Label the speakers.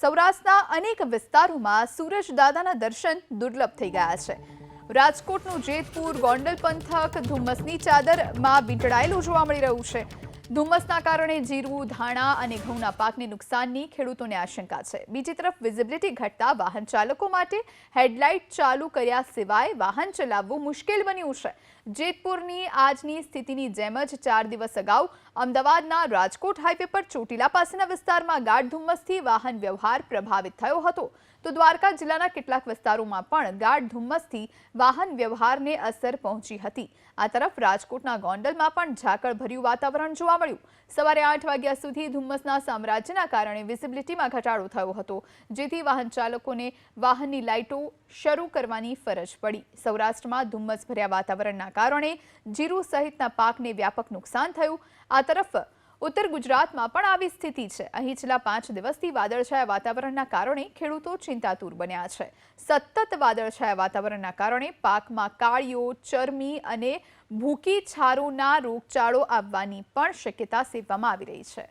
Speaker 1: સૌરાષ્ટ્રના અનેક વિસ્તારોમાં સૂરજદાદાના દર્શન દુર્લભ થઈ ગયા છે. રાજકોટનું જેતપુર ગોંડલ પંથક ધુમ્મસની ચાદરમાં વીંટળાયેલું જોવા મળી રહ્યું છે. ધુમ્મસના કારણે જીરું ધાણા અને ઘઉંના પાકને નુકસાનની ખેડૂતોને આશંકા છે. બીજી તરફ વિઝિબિલિટી ઘટતા વાહન ચાલકો માટે હેડલાઇટ ચાલુ કર્યા સિવાય વાહન ચલાવવું મુશ્કેલ બન્યું છે. જેતપુરની આજની સ્થિતિની જેમ જ ચાર દિવસ અગાઉ અમદાવાદના રાજકોટ હાઈવે પર ચોટીલા પાસેના વિસ્તારમાં ગાઢ ધુમ્મસથી વાહન વ્યવહાર પ્રભાવિત થયો હતો. તો દ્વારકા જિલ્લાના કેટલાક વિસ્તારોમાં પણ ગાઢ ધુમ્મસથી વાહન વ્યવહારને અસર પહોંચી હતી. આ તરફ રાજકોટના ગોંડલમાં પણ ઝાકળભર્યું વાતાવરણ જોવા મળ્યું. સવારે આઠ વાગ્યા સુધી ધુમ્મસના સામ્રાજ્યના કારણે વિઝિબિલિટીમાં ઘટાડો થયો હતો. જેથી વાહન ચાલકોને વાહનની લાઇટો શરૂ કરવાની ફરજ પડી. સૌરાષ્ટ્રમાં ધુમ્મસ ભર્યા વાતાવરણના કારણે જીરું સહિતના પાકને વ્યાપક નુકસાન થયું. આ તરફ ઉત્તર ગુજરાતમાં પણ આવી સ્થિતિ છે. અહીં છેલ્લા પાંચ દિવસથી વાદળછાયા વાતાવરણના કારણે ખેડૂતો ચિંતાતુર બન્યા છે. સતત વાદળછાયા વાતાવરણના કારણે પાકમાં કાળીઓ, ચરમી અને ભૂકી છારોના રોગચાળો આવવાની પણ શક્યતા સેવવામાં આવી રહી છે.